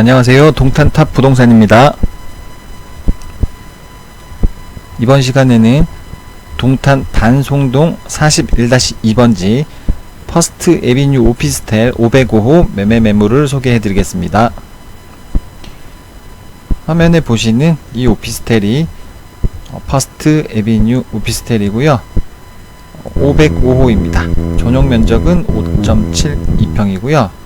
안녕하세요. 동탄탑 부동산입니다. 이번 시간에는 동탄 단송동 41-2번지 퍼스트 에비뉴 오피스텔 505호 매매 매물을 소개해 드리겠습니다. 화면에 보시는 이 오피스텔이 어, 퍼스트 에비뉴 오피스텔이고요. 505호입니다. 전용 면적은 5.72평이고요.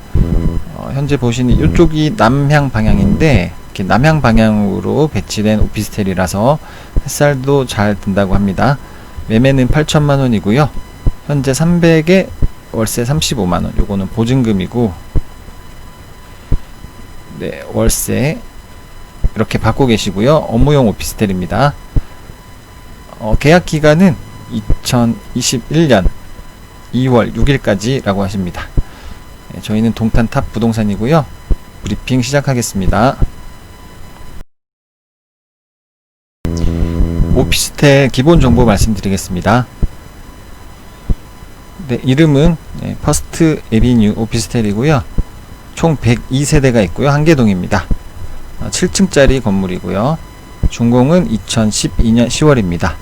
어, 현재 보시는 이쪽이 남향 방향인데 이렇게 남향 방향으로 배치된 오피스텔이라서 햇살도 잘 든다고 합니다. 매매는 8천만 원이고요. 현재 300에 월세 35만 원. 요거는 보증금이고 네, 월세 이렇게 받고 계시고요. 업무용 오피스텔입니다. 어, 계약 기간은 2021년 2월 6일까지라고 하십니다. 네, 저희는 동탄탑 부동산이고요. 브리핑 시작하겠습니다. 오피스텔 기본 정보 말씀드리겠습니다. 네, 이름은 네, 퍼스트 에비뉴 오피스텔이고요. 총 102세대가 있고요. 한개동입니다. 7층짜리 건물이고요. 준공은 2012년 10월입니다.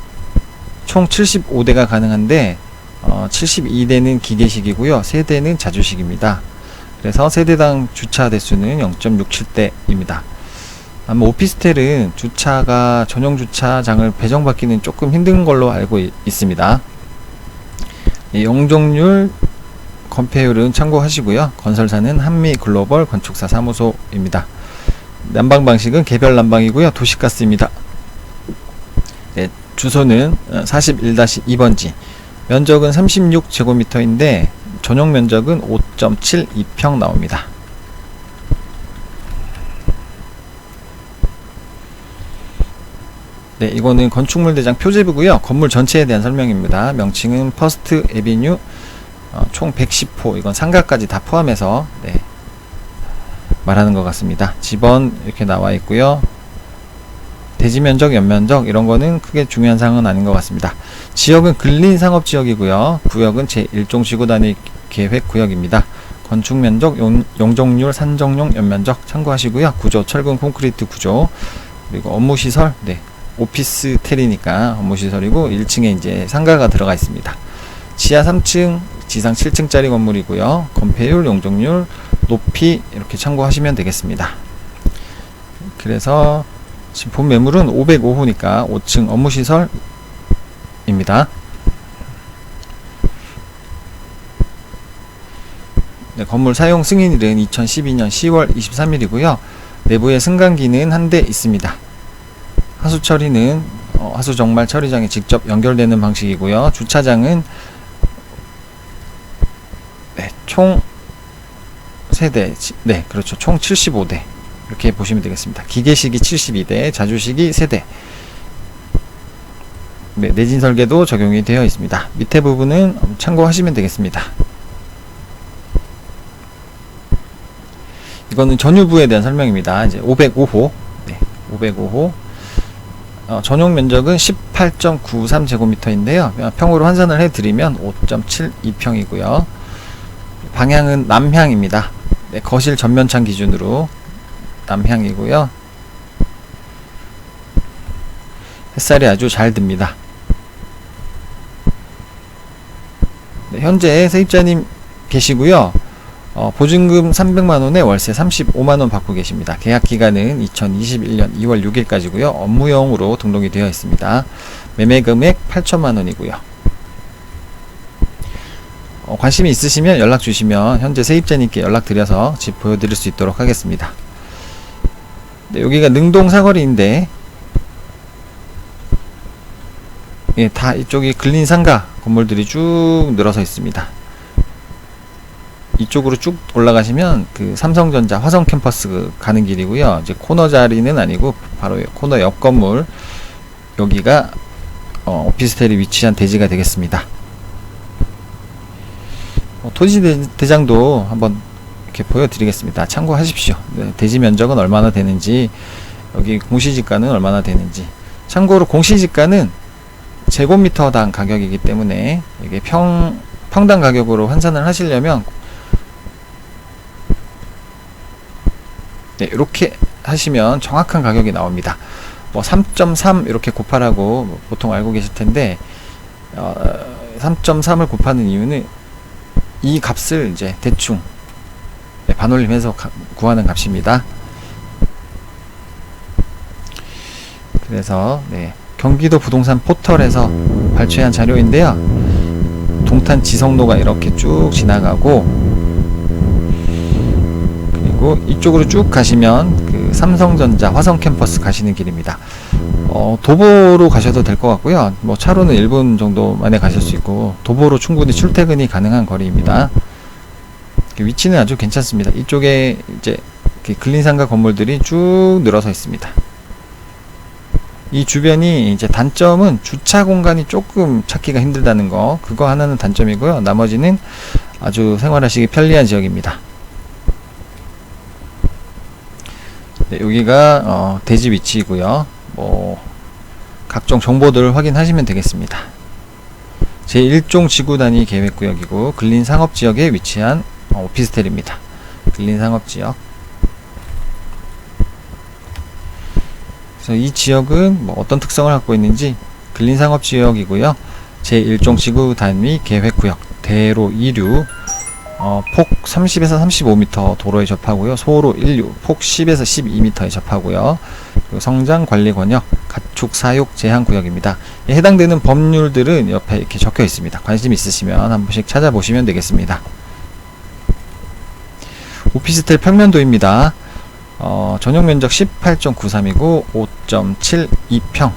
총 75대가 가능한데 어, 72대는 기계식이고요. 세대는 자주식입니다. 그래서 세대당 주차 대수는 0.67대입니다. 아마 오피스텔은 주차가 전용 주차장을 배정받기는 조금 힘든 걸로 알고 있, 습니다 용적률 건폐율은 참고하시고요. 건설사는 한미 글로벌 건축사 사무소입니다. 난방 방식은 개별 난방이고요. 도시가스입니다. 네, 주소는 41-2번지. 면적은 36제곱미터인데 전용 면적은 5.72평 나옵니다. 네, 이거는 건축물 대장 표제부고요. 건물 전체에 대한 설명입니다. 명칭은 퍼스트 에비뉴 어, 총 110호. 이건 상가까지 다 포함해서 네, 말하는 것 같습니다. 집원 이렇게 나와 있고요. 대지 면적, 연면적 이런 거는 크게 중요한 사항은 아닌 것 같습니다. 지역은 근린 상업 지역이고요. 구역은 제1종 지구 단위 계획 구역입니다. 건축 면적, 용, 용적률, 산정용, 연면적 참고하시고요. 구조, 철근 콘크리트 구조 그리고 업무 시설, 네, 오피스 텔이니까 업무 시설이고 1층에 이제 상가가 들어가 있습니다. 지하 3층, 지상 7층짜리 건물이고요. 건폐율, 용적률, 높이 이렇게 참고하시면 되겠습니다. 그래서 지금 본 매물은 505호니까 5층 업무시설입니다. 네, 건물 사용 승인일은 2012년 10월 23일이고요. 내부에 승강기는 한 대 있습니다. 하수 처리는 어, 하수 정말 처리장에 직접 연결되는 방식이고요. 주차장은 네, 총 세대, 네, 그렇죠. 총 75대. 이렇게 보시면 되겠습니다. 기계식이 72대, 자주식이 세대. 네, 내진 설계도 적용이 되어 있습니다. 밑에 부분은 참고하시면 되겠습니다. 이거는 전유부에 대한 설명입니다. 이제 505호, 네, 505호. 어, 전용 면적은 18.93제곱미터인데요. 평으로 환산을 해드리면 5.72평이고요. 방향은 남향입니다. 네, 거실 전면창 기준으로 남향이고요. 햇살이 아주 잘 듭니다. 네, 현재 세입자님 계시고요. 어, 보증금 300만원에 월세 35만원 받고 계십니다. 계약 기간은 2021년 2월 6일까지고요. 업무용으로 등록이 되어 있습니다. 매매 금액 8천만원이고요. 어, 관심이 있으시면 연락 주시면 현재 세입자님께 연락드려서 집 보여드릴 수 있도록 하겠습니다. 네, 여기가 능동 사거리인데 예, 다 이쪽이 근린 상가 건물들이 쭉 늘어서 있습니다. 이쪽으로 쭉 올라가시면 그 삼성전자 화성 캠퍼스 가는 길이고요. 이제 코너 자리는 아니고 바로 코너 옆 건물 여기가 어, 오피스텔이 위치한 대지가 되겠습니다. 어, 토지 대, 장도 한번 이렇게 보여드리겠습니다. 참고하십시오. 네, 대지 면적은 얼마나 되는지 여기 공시지가는 얼마나 되는지 참고로 공시지가는 제곱미터당 가격이기 때문에 이게 평 평당 가격으로 환산을 하시려면 네, 이렇게 하시면 정확한 가격이 나옵니다. 뭐 3.3 이렇게 곱하라고 뭐 보통 알고 계실 텐데 어, 3.3을 곱하는 이유는 이 값을 이제 대충 네, 반올림해서 가- 구하는 값입니다. 그래서 네, 경기도 부동산 포털에서 발췌한 자료인데요. 동탄 지성로가 이렇게 쭉 지나가고 그리고 이쪽으로 쭉 가시면 그 삼성전자 화성 캠퍼스 가시는 길입니다. 어, 도보로 가셔도 될 것 같고요. 뭐 차로는 1분 정도 만에 가실 수 있고 도보로 충분히 출퇴근이 가능한 거리입니다. 그 위치는 아주 괜찮습니다. 이쪽에 이제 이렇게 근린상가 건물들이 쭉 늘어서 있습니다. 이 주변이 이제 단점은 주차 공간이 조금 찾기가 힘들다는 거 그거 하나는 단점이고요. 나머지는 아주 생활하시기 편리한 지역입니다. 네, 여기가 어, 대지 위치이고요. 뭐 각종 정보들을 확인하시면 되겠습니다. 제1종 지구 단위 계획 구역이고 근린 상업 지역에 위치한 어, 오피스텔입니다. 근린 상업 지역. 그래서 이 지역은 뭐 어떤 특성을 갖고 있는지 근린 상업 지역이고요. 제1종 지구 단위 계획 구역 대로 2류 어, 폭 30에서 35m 도로에 접하고요. 소로 1류 폭 10에서 12m에 접하고요. 성장 관리 권역 가축 사육 제한 구역입니다. 예, 해당되는 법률들은 옆에 이렇게 적혀 있습니다. 관심 있으시면 한 번씩 찾아보시면 되겠습니다. 오피스텔 평면도입니다. 어, 전용 면적 18.93이고 5.72평.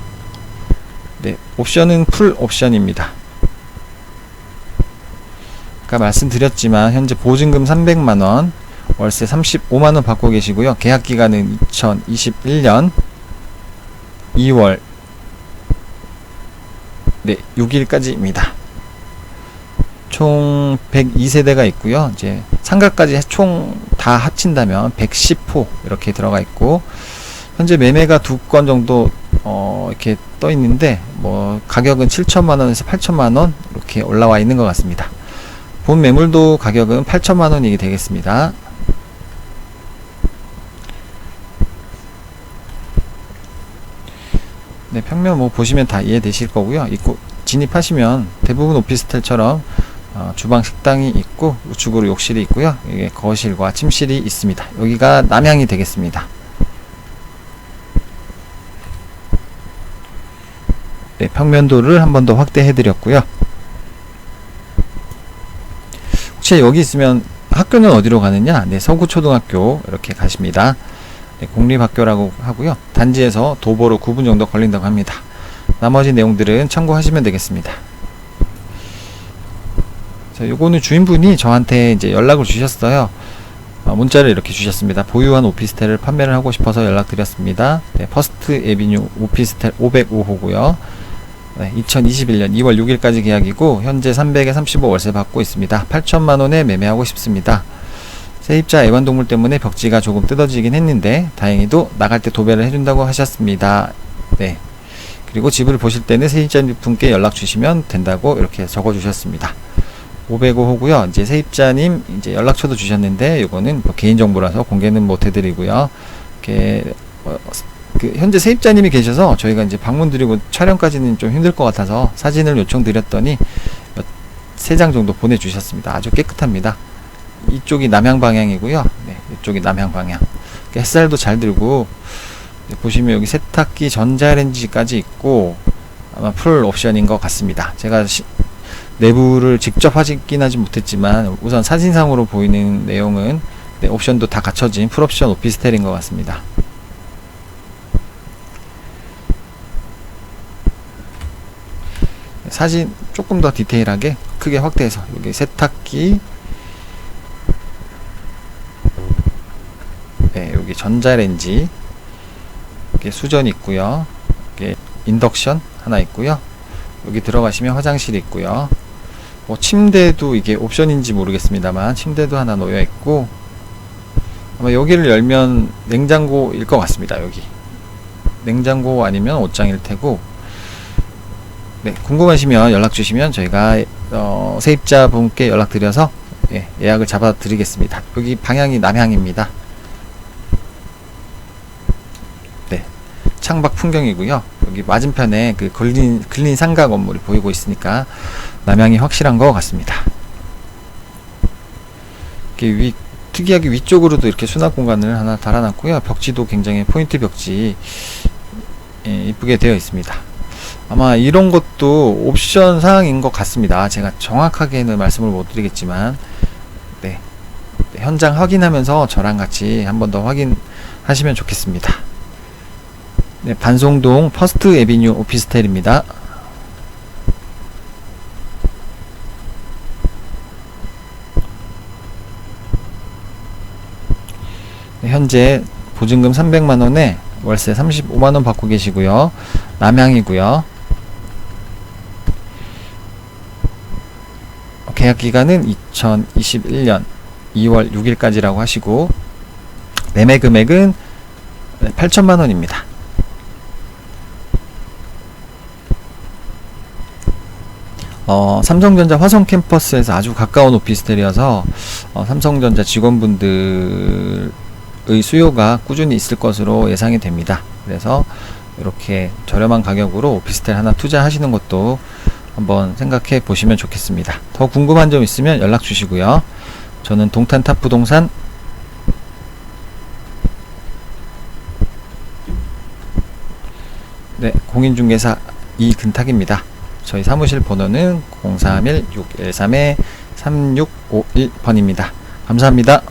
네, 옵션은 풀 옵션입니다. 아까 말씀드렸지만 현재 보증금 300만 원, 월세 35만 원 받고 계시고요. 계약 기간은 2021년 2월 네, 6일까지입니다. 총 102세대가 있고요. 이제 상가까지 총 다 합친다면 110호 이렇게 들어가 있고 현재 매매가 두 건 정도 어 이렇게 떠 있는데 뭐 가격은 7천만 원에서 8천만 원 이렇게 올라와 있는 것 같습니다. 본 매물도 가격은 8천만 원이 되겠습니다. 네, 평면 뭐 보시면 다 이해되실 거고요. 입구 진입하시면 대부분 오피스텔처럼 어, 주방 식당이 있고 우측으로 욕실이 있고요. 이게 거실과 침실이 있습니다. 여기가 남향이 되겠습니다. 네, 평면도를 한 번 더 확대해 드렸고요. 혹시 여기 있으면 학교는 어디로 가느냐? 네, 서구초등학교 이렇게 가십니다. 네, 공립학교라고 하고요. 단지에서 도보로 9분 정도 걸린다고 합니다. 나머지 내용들은 참고하시면 되겠습니다. 자, 요거는 주인분이 저한테 이제 연락을 주셨어요. 어, 문자를 이렇게 주셨습니다. 보유한 오피스텔을 판매를 하고 싶어서 연락드렸습니다. 네, 퍼스트 에비뉴 오피스텔 505호고요. 네, 2021년 2월 6일까지 계약이고 현재 300에 35 월세 받고 있습니다. 8천만 원에 매매하고 싶습니다. 세입자 애완동물 때문에 벽지가 조금 뜯어지긴 했는데 다행히도 나갈 때 도배를 해준다고 하셨습니다. 네. 그리고 집을 보실 때는 세입자분께 연락 주시면 된다고 이렇게 적어 주셨습니다. 505 호고요. 이제 세입자님 이제 연락처도 주셨는데 이거는 뭐 개인 정보라서 공개는 못 해드리고요. 이렇게 어, 그 현재 세입자님이 계셔서 저희가 이제 방문 드리고 촬영까지는 좀 힘들 것 같아서 사진을 요청드렸더니 세 장 정도 보내주셨습니다. 아주 깨끗합니다. 이쪽이 남향 방향이고요. 네, 이쪽이 남향 방향. 햇살도 잘 들고 네, 보시면 여기 세탁기 전자레인지까지 있고 아마 풀 옵션인 것 같습니다. 제가 시, 내부를 직접 확인 하지 못했지만 우선 사진상으로 보이는 내용은 네, 옵션도 다 갖춰진 풀옵션 오피스텔인 것 같습니다. 사진 조금 더 디테일하게 크게 확대해서 여기 세탁기 네, 여기 전자레인지 이렇게 수전 있고요. 이렇게 인덕션 하나 있고요. 여기 들어가시면 화장실 있고요. 뭐 침대도 이게 옵션인지 모르겠습니다만 침대도 하나 놓여 있고 아마 여기를 열면 냉장고일 것 같습니다. 여기 냉장고 아니면 옷장일 테고 네, 궁금하시면 연락 주시면 저희가 어, 세입자 분께 연락 드려서 예, 예약을 잡아 드리겠습니다. 여기 방향이 남향입니다. 창밖 풍경이고요. 여기 맞은편에 그 걸린 근린 상가 건물이 보이고 있으니까 남향이 확실한 것 같습니다. 이렇게 위 특이하게 위쪽으로도 이렇게 수납 공간을 하나 달아놨고요. 벽지도 굉장히 포인트 벽지 예, 이쁘게 되어 있습니다. 아마 이런 것도 옵션 사항인 것 같습니다. 제가 정확하게는 말씀을 못 드리겠지만 네. 네, 현장 확인하면서 저랑 같이 한번 더 확인하시면 좋겠습니다. 네, 반송동 퍼스트 에비뉴 오피스텔입니다. 네, 현재 보증금 300만원에 월세 35만원 받고 계시고요. 남양이고요. 계약 기간은 2021년 2월 6일까지라고 하시고 매매 금액은 8천만 원입니다. 어, 삼성전자 화성 캠퍼스에서 아주 가까운 오피스텔이어서 어, 삼성전자 직원분들의 수요가 꾸준히 있을 것으로 예상이 됩니다. 그래서 이렇게 저렴한 가격으로 오피스텔 하나 투자하시는 것도 한번 생각해 보시면 좋겠습니다. 더 궁금한 점 있으면 연락 주시고요. 저는 동탄탑 부동산 네, 공인중개사 이근탁입니다. 저희 사무실 번호는 031-613-3651번입니다. 감사합니다.